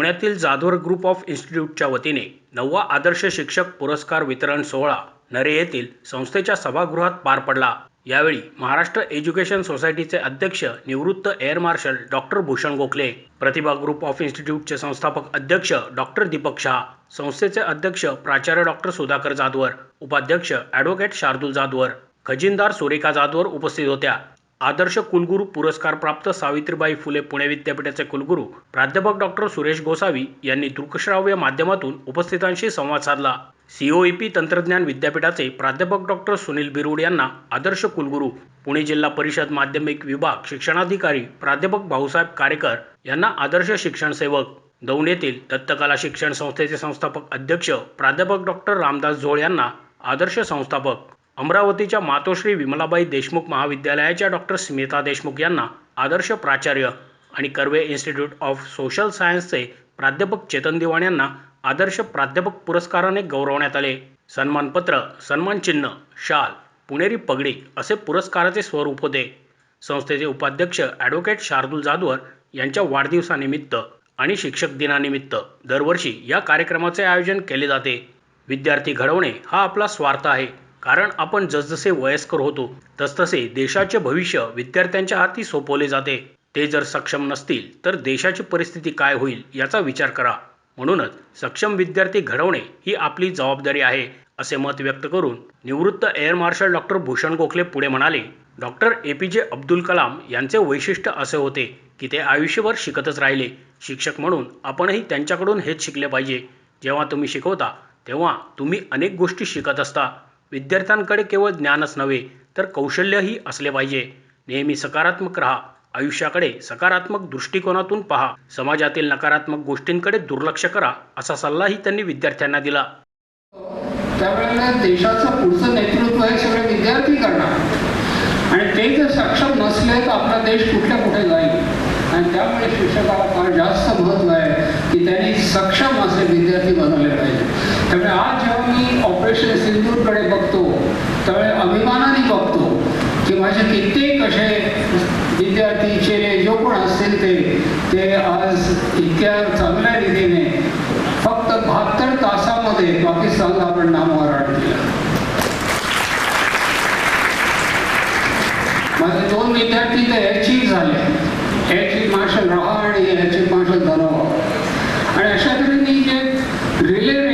पुण्यातील Jadhavar group of इन्स्टिट्यूटच्या वतीने नववा आदर्श शिक्षक पुरस्कार वितरण सोहळा नरे येथील संस्थेच्या सभागृहात पार पडला. यावेळी महाराष्ट्र एज्युकेशन सोसायटीचे अध्यक्ष निवृत्त air marshal doctor Bhushan Gokhale Pratibha group of इन्स्टिट्यूटचे संस्थापक अध्यक्ष डॉक्टर दीपक शहा संस्थेचे अध्यक्ष प्राचार्य डॉक्टर सुधाकर जाधवर उपाध्यक्ष ॲडव्होकेट शार्दूल जाधवर खजिनदार सुरेखा जाधवर उपस्थित होत्या. आदर्श कुलगुरू पुरस्कार प्राप्त सावित्रीबाई फुले पुणे विद्यापीठाचे कुलगुरू प्राध्यापक डॉक्टर सुरेश गोसावी यांनी दृकश्राव्य माध्यमातून उपस्थितांशी संवाद साधला. सीओईपी तंत्रज्ञान विद्यापीठाचे प्राध्यापक डॉक्टर सुनील बिरुड यांना आदर्श कुलगुरू पुणे जिल्हा परिषद माध्यमिक विभाग शिक्षणाधिकारी प्राध्यापक भाऊसाहेब कारेकर यांना आदर्श शिक्षण सेवक. दौंड येथील दत्तकला शिक्षण संस्थेचे संस्थापक अध्यक्ष प्राध्यापक डॉक्टर रामदास झोळ यांना आदर्श संस्थापक. अमरावतीच्या मातोश्री विमलाबाई देशमुख महाविद्यालयाच्या डॉक्टर स्मिता देशमुख यांना आदर्श प्राचार्य आणि कर्वे इन्स्टिट्यूट ऑफ सोशल सायन्सचे प्राध्यापक चेतन दिवाण यांना आदर्श प्राध्यापक पुरस्काराने गौरवण्यात आले. सन्मानपत्र सन्मानचिन्ह शाल पुणेरी पगडी असे पुरस्काराचे स्वरूप होते. संस्थेचे उपाध्यक्ष ॲडव्होकेट शार्दूल जाधवर यांच्या वाढदिवसानिमित्त आणि शिक्षक दिनानिमित्त दरवर्षी या कार्यक्रमाचे आयोजन केले जाते. विद्यार्थी घडवणे हा आपला स्वार्थ आहे. कारण आपण जसजसे वयस्कर होतो तसतसे देशाचे भविष्य विद्यार्थ्यांच्या हाती सोपवले जाते. ते जर सक्षम नसतील तर देशाची परिस्थिती काय होईल याचा विचार करा. म्हणूनच सक्षम विद्यार्थी घडवणे ही आपली जबाबदारी आहे असे मत व्यक्त करून निवृत्त air marshal doctor Bhushan Gokhale पुढे म्हणाले डॉक्टर ए पी जे अब्दुल कलाम यांचे वैशिष्ट्य असे होते की ते आयुष्यभर शिकतच राहिले. शिक्षक म्हणून आपणही त्यांच्याकडून हेच शिकले पाहिजे. जेव्हा तुम्ही शिकवता तेव्हा तुम्ही अनेक गोष्टी शिकत असता. विद्यार्थ्यांकडे केवळ ज्ञानच नव्हे तर कौशल्यही असले पाहिजे. नेहमी सकारात्मक राहा. आयुष्याकडे सकारात्मक दृष्टिकोनातून पहा. समाजातील नकारात्मक गोष्टींकडे दुर्लक्ष करा असा सल्लाही त्यांनी विद्यार्थ्यांना दिला. त्यावेळेला देशाचं पुढचं नेतृत्व हे सगळे विद्यार्थी करणार. आणि ते जर सक्षम नसले तर आपला देश कुठल्या कुठे जाईल? आणि त्यामुळे शिक्षकाला फार जास्त महत्त्व आहे की त्यांनी सक्षम असे विद्यार्थी बनवले पाहिजे. मी ऑपरेशन सिंदूरकडे बघतो त्यावेळी अभिमानाने बघतो की माझे कित्येक असे विद्यार्थी चेले जो कोण असतील ते ते आज इतक्या चांगल्या रीतीने फक्त बहात्तर तासामध्ये पाकिस्तानला आपण नामोहराट केलं. माझे दोन विद्यार्थी तर एअर झाले. एअर चीफ मार्शल रहा आणि एअर चीफ मार्शल धनोवा आणि अशा तऱ्हेने जे really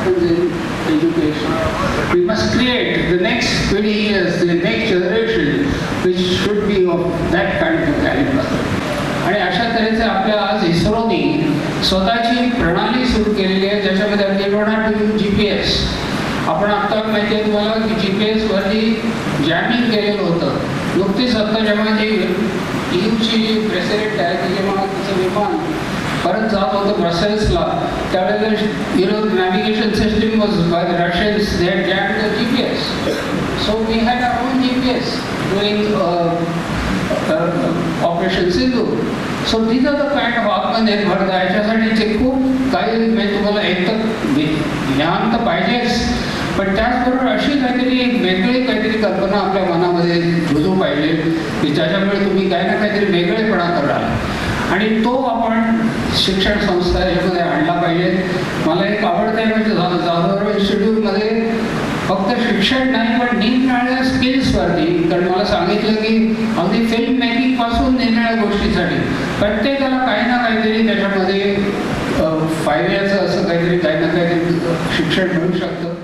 happens in education. We must create the next 20 years, the next generation, which should be of that kind of caliber. आणि अशा तऱ्हेचे आपल्या आज इस्रोने स्वतःची प्रणाली सुरू केलेली आहे ज्याच्यामध्ये अगदी टू जी पी एस आपण आत्ता माहिती आहे तुम्हाला की जी पी एसवरती जॅमिंग केलेलं होतं नुकतीच आत्ता जेव्हा जी ईयूची जी प्रेसिडेंट आहे ती जेव्हा तिचं विमान परत जात होतो ब्रसेल्सला त्यावेळेला you know navigation system was by Russians they had jam the G P S so we had our own G P S doing operation Sindhu so these are the kind of आत्मनिर्भर याच्यासाठीचे खूप काही म्हणजे तुम्हाला एक तर ज्ञान तर पाहिजेच. पण त्याचबरोबर अशी काहीतरी एक वेगळी काहीतरी कल्पना आपल्या मनामध्ये रुजू पाहिजे की ज्याच्यामुळे तुम्ही काही ना काहीतरी वेगळेपणा कराल. आणि तो आपण शिक्षण संस्था याच्यामध्ये आणला पाहिजे. मला एक आवडतं म्हणजे जा- जाधव इन्स्टिट्यूटमध्ये फक्त शिक्षण नाही पण निरनिराळ्या स्किल्सवरती कारण मला सांगितलं की अगदी फिल्म मेकिंगपासून पासून गोष्टीसाठी. प्रत्येकाला काही ना काहीतरी त्याच्यामध्ये फायद्याचं असं काहीतरी काही ना काहीतरी शिक्षण मिळू शकतं.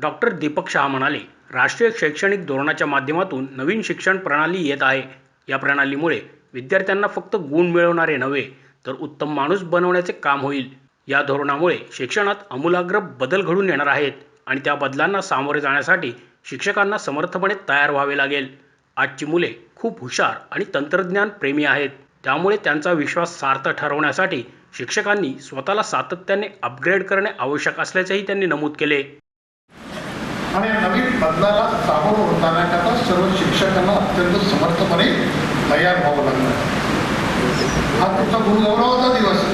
डॉक्टर दीपक शहा म्हणाले राष्ट्रीय शैक्षणिक धोरणाच्या माध्यमातून नवीन शिक्षण प्रणाली येत आहे. या प्रणालीमुळे विद्यार्थ्यांना फक्त गुण मिळवणारे नव्हे तर उत्तम माणूस बनवण्याचे काम होईल. या धोरणामुळे शिक्षणात आमूलाग्र बदल घडून येणार आहेत आणि त्या बदलांना सामोरे जाण्यासाठी शिक्षकांना समर्थपणे तयार व्हावे लागेल. आजची मुले खूप हुशार आणि तंत्रज्ञान प्रेमी आहेत. त्यामुळे त्यांचा विश्वास सार्थ ठरवण्यासाठी शिक्षकांनी स्वतःला सातत्याने अपग्रेड करणे आवश्यक असल्याचेही त्यांनी नमूद केले. आणि नवीन बदलाला सामोरं होताना सर्व शिक्षकांना अत्यंत समर्थपणे तयार व्हावं लागणार हा तुमचा गुरुगौरवाचा दिवस.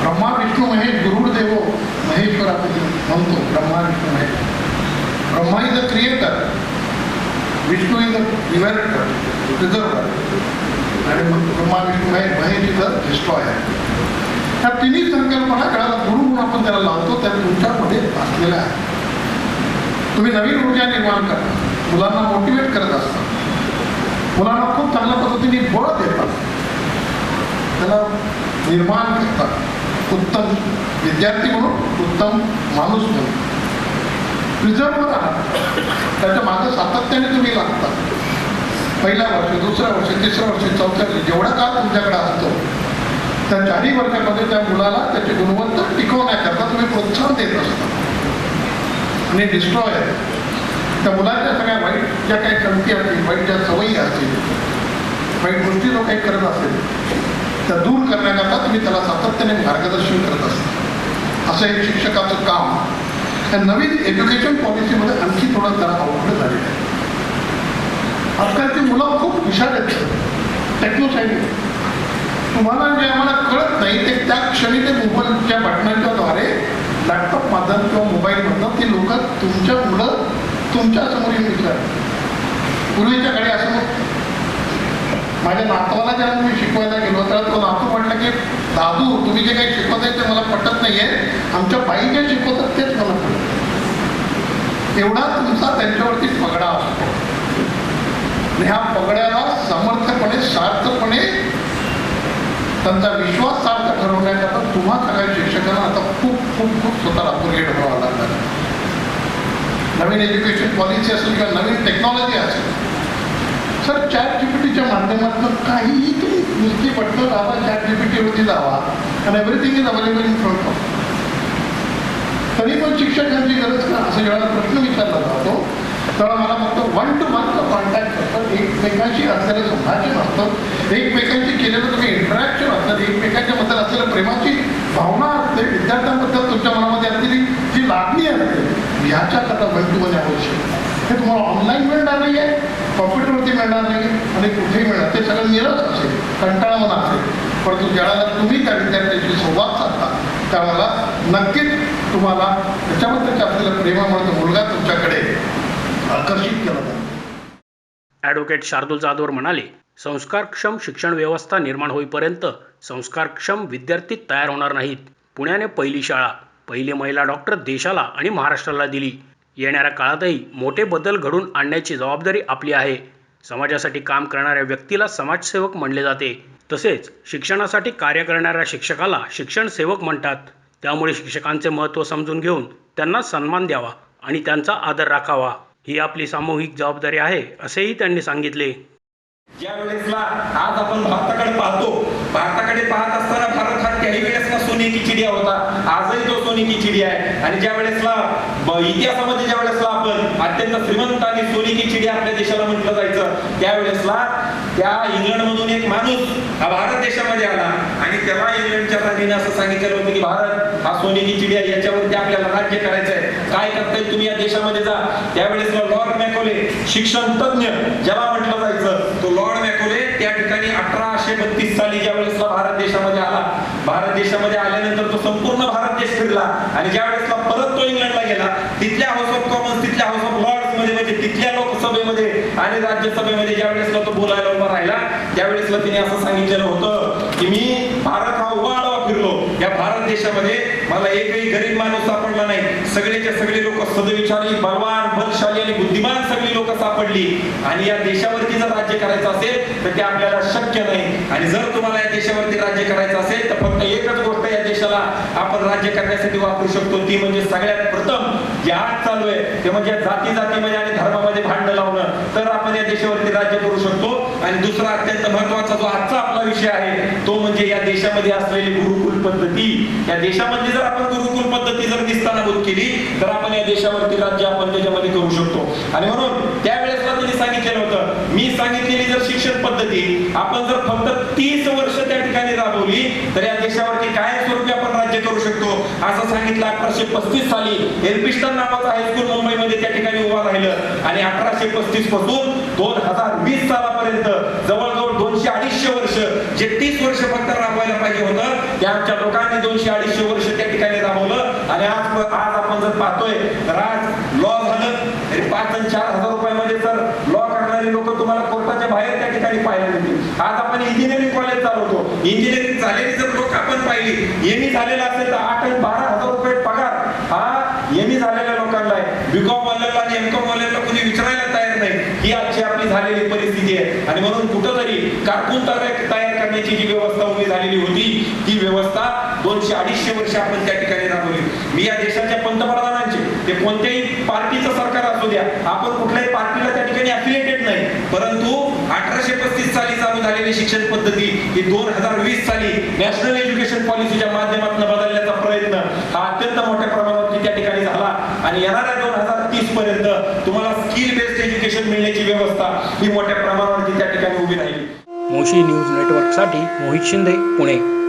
ब्रह्मा विष्णू महेश गुरुदेव महेश्वर आपण म्हणतो Brahma Vishnu Mahesh. Brahma is the creator Vishnu is divided preserver आणि ब्रह्मा विष्णू महेश महेश इथं डिस्ट्रॉय आहे ह्या तिन्ही संकल्पना कळाला गुरु म्हणून आपण त्याला लावतो त्या तुमच्यामध्ये असलेल्या आहेत. तुम्ही नवीन ऊर्जा निर्माण करा. मुलांना मोटिवेट करत असता. मुलांना खूप चांगल्या पद्धतीने बळ देतात. त्याला निर्माण करतात. उत्तम विद्यार्थी म्हणून उत्तम माणूस म्हणून. प्रिझर्व राहा त्याच्या मागं सातत्याने तुम्ही लागता. पहिल्या वर्ष दुसऱ्या वर्ष तिसऱ्या वर्ष चौथ्या वर्षी जेवढा काळ तुमच्याकडे असतो त्या चारही वर्षामध्ये त्या मुलाला त्याची गुणवत्ता टिकवण्याकरता तुम्ही प्रोत्साहन देत असता. आणि डिस्ट्रॉय आहे. त्या मुलाच्या सगळ्या वाईट ज्या काही कमती असतील वाईट वाईट गोष्टी जो काही करत असेल त्या दूर करण्याकरता तुम्ही त्याला सातत्याने मार्गदर्शन करत असता. असं हे शिक्षकाचं काम. या नवीन एज्युकेशन पॉलिसीमध्ये आणखी थोडं त्याला अवघड झालेलं आहे. आजकालची मुलं खूप हुशार आहेत. टेक्नोसाईड तुम्हाला जे आम्हाला कळत नाही ते त्या क्षणी ते मोबाईलच्या बटनांच्या द्वारे लॅपटॉप माध्यम किंवा मोबाईलमधनं ती लोक तुमच्या मुलं तुमच्यासमोर येऊन विचार पूर्वीच्या काळी असं माझ्या नातवाला ज्याला मी शिकवायला गेलो तेव्हा तो नातू म्हटलं की दादू तुम्ही जे काही शिकवताय ते मला पटत नाहीये. आमच्या बाई जे शिकवतात तेच मला पटत एवढा तुमचा त्यांच्यावरती पगडा असतो. ह्या पगड्याला समर्थपणे सार्थपणे त्यांचा विश्वास सार्थ ठरवण्याकरता तुम्हा सगळ्या शिक्षकांना आता खूप खूप खूप स्वतःला अपग्रेड व्हावं लागणार नवीन एज्युकेशन पॉलिसी असेल किंवा नवीन टेक्नॉलॉजी असेल सर चॅट जीपीटीच्या माध्यमातून काहीही तुम्ही नुसती बटणं दाबा चॅट जीपीटीवरती जावा आणि everything is available in front of तरी पण शिक्षकांची गरज का? असं जेव्हा प्रश्न विचारला जातो तेव्हा मला फक्त वन टू वन कॉन्टॅक्ट असतं. एकमेकांशी असलेलं संभाषण असतं. एकमेकांशी केलेलं तुम्ही इंटरॅक्शन असतात एकमेकांच्या बद्दल असलेलं प्रेमाची भावना असते. विद्यार्थ्यांबद्दल तुमच्या मनामध्ये असलेली जी लागणी असते ह्याच्याकरता वन टू वन आवश्यक. आहे. हे तुम्हाला ऑनलाईन मिळणार नाही आहे कॉम्प्युटरवरती मिळणार नाही आणि कुठेही मिळणार. ते सगळं निरस असेल कंटाळवण असेल. परंतु ज्याला तुम्ही त्या विद्यार्थ्यांशी संवाद साधता त्यावेळेला नक्कीच तुम्हाला त्याच्याबद्दलच्या आपल्याला प्रेमामुळे तो मुलगा तुमच्याकडे आकर्षित केला जातो ॲडव्होकेट शार्दूल जाधवर म्हणाले संस्कारक्षम शिक्षण व्यवस्था निर्माण होईपर्यंत संस्कारक्षम विद्यार्थी तयार होणार नाहीत. पुण्याने पहिली शाळा पहिली महिला डॉक्टर देशाला आणि महाराष्ट्राला दिली. येणाऱ्या काळातही मोठे बदल घडून आणण्याची जबाबदारी आपली आहे. समाजासाठी काम करणाऱ्या व्यक्तीला समाजसेवक म्हणले जाते. तसेच शिक्षणासाठी कार्य करणाऱ्या शिक्षकाला शिक्षण सेवक म्हणतात. त्यामुळे शिक्षकांचे महत्त्व समजून घेऊन त्यांना सन्मान द्यावा आणि त्यांचा आदर राखावा. ही आपली सामूहिक जबाबदारी आहे असेही त्यांनी सांगितले. ज्या वेळेसला आज आपण भारताकडे पाहतो भारताकडे पाहत असताना भारत हा काही वेळेस चिडिया होता. आजही तो सोने की आहे. आणि ज्या वेळेसला इतिहासामध्ये ज्या वेळेसला आपण अत्यंत श्रीमंत आणि सोने की आपल्या देशाला म्हटलं जायचं त्यावेळेसला त्या इंग्लंड मधून एक माणूस हा भारत देशामध्ये आला. आणि तेव्हा इंग्लंडच्या राणीने असं सांगितलेलं होतं की भारत हा सोने की चिडिया याच्यावरती आपल्याला राज्य करायचं आहे. काय करताय तुम्ही या देशामध्ये जा. त्यावेळेस लॉर्ड मॅकोले शिक्षण तज्ञ ज्याला म्हटलं जायचं तो लॉर्ड मॅकोले त्या ठिकाणी अठराशे बत्तीस साली ज्या वेळेसला भारत देशामध्ये आला. भारत देशामध्ये आल्यानंतर तो संपूर्ण भारत देश फिरला. आणि ज्या वेळेस परत तो इंग्लंडला गेला तिथल्या हाऊस ऑफ कॉमन्स तिथल्या हाऊस ऑफ लॉर्डमध्ये म्हणजे तिथल्या लोकसभेमध्ये आणि राज्यसभेमध्ये ज्या वेळेस तो बोलायला उभा राहिला त्यावेळेस तिने असं सांगितलेलं होतं की मी भारत हा उभा आडवा फिरलो या भारत देशामध्ये मला एकही गरीब माणूस सापडला नाही. सगळेच्या सगळे लोक सदविचारी बलवान बलशाली आणि बुद्धिमान सगळी लोक सापडली. आणि या देशावरती जर राज्य करायचं असेल तर ते आपल्याला शक्य नाही. आणि जर तुम्हाला या देशावरती राज्य करायचं असेल तर फक्त एकच गोष्ट या देशाला आपण राज्य करण्यासाठी वापरू शकतो. ती म्हणजे सगळ्यात प्रथम जे आज चालू आहे ते म्हणजे जाती जातीमध्ये आणि धर्मामध्ये भांडण लावणं. तर आपण या देशावरती राज्य करू शकतो. आणि दुसरा अत्यंत महत्त्वाचा जो आजचा आपला विषय आहे तो म्हणजे या देशामध्ये असलेली गुरुकुल पद्धती. या देशामध्ये जर आपण गुरुकुल पद्धती जर निस्तानाभूत केली तर आपण या देशावरती राज्य आपण त्याच्यामध्ये करू शकतो. आणि म्हणून त्यावेळेस त्यांनी सांगितलेलं होतं मी सांगितलेली जर शिक्षण पद्धती आपण जर फक्त तीस वर्ष त्या ठिकाणी राबवली तर या देशावरती कायमस्वरूपी आपण राज्य करू शकतो? असं सांगितलं अठराशे पस्तीस साली एल्बिस्टन नावाचं हायस्कूल मुंबईमध्ये त्या ठिकाणी उभा राहिलं. आणि अठराशे पस्तीसपासून दोन हजार वीस सालापर्यंत जवळजवळ अडीचशे वर्ष जे तीस वर्ष फक्त राबवायला पाहिजे होतं ते आमच्या लोकांनी दोनशे अडीचशे वर्ष त्या ठिकाणी राबवलं. आणि आज आज आपण जर पाहतोय तर आज लॉ झालं तरी पाच आणि चार हजार रुपयामध्ये तर लॉ करणारे लोक तुम्हाला कोर्टाच्या बाहेर त्या ठिकाणी पाहायला मिळतील. आज आपण इंजिनिअरिंग कॉलेज चालवतो. इंजिनिअरिंग झालेली जर लोक आपण पाहिली यांनी झालेला असेल तर आठ आणि बारा हजार रुपये पगार. हा यांनी झालेल्या लोकांना आहे. बीकॉम वाल्याला आणि एमकॉम वाल्याला कोणी विचारायला तयार नाही. ही झालेली परिस्थिती आहे. आणि म्हणून कुठंतरी कारकून तयार तयार करण्याची जी व्यवस्था उभी झालेली होती ती व्यवस्था दोनशे अडीचशे वर्ष आपण त्या ठिकाणी राबवली. मी या देशाच्या पंतप्रधानांचे ते कोणत्याही पार्टीचं सरकार असू द्या आपण कुठल्याही पार्टीला त्या ठिकाणी अफिलिएटेड नाही. परंतु अठराशे पस्तीस साली चालू झालेली शिक्षण पद्धती ही दोन हजार वीस साली नॅशनल एज्युकेशन पॉलिसीच्या माध्यमातून बदलण्याचा प्रयत्न हा अत्यंत मोठ्या प्रमाणावरती त्या ठिकाणी झाला आणि येणाऱ्या दोन हजार तीस पर्यंत तुम्हाला स्किल बेस्ड एज्युकेशन मिळण्याची व्यवस्था ही मोठ्या प्रमाणावरती त्या ठिकाणी उभी राहील. मोशी न्यूज नेटवर्कसाठी मोहित शिंदे पुणे.